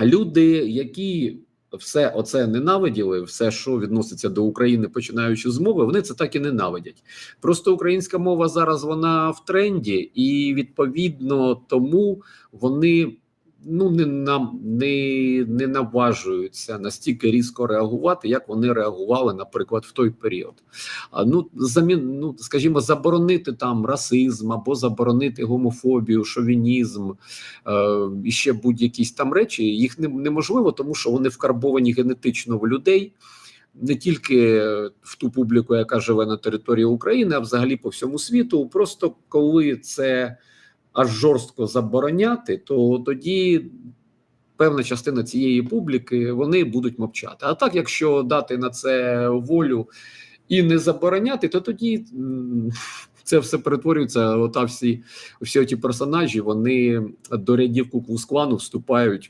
люди, які все оце ненавиділи, все, що відноситься до України, починаючи з мови, вони це так і ненавидять. Просто українська мова зараз вона в тренді, і відповідно тому вони ну не нам не, не наважуються настільки різко реагувати, як вони реагували, наприклад, в той період. А ну замін, ну скажімо, заборонити там расизм або заборонити гомофобію, шовінізм е, і ще будь-якісь там речі. Їх не, неможливо, тому що вони вкарбовані генетично в людей. Не тільки в ту публіку, яка живе на території України, а взагалі по всьому світу. Просто коли це аж жорстко забороняти, то тоді певна частина цієї публіки вони будуть мовчати. А так, якщо дати на це волю і не забороняти, то тоді це все перетворюється. Ота всі всі ті персонажі вони до рядів куклу склану вступають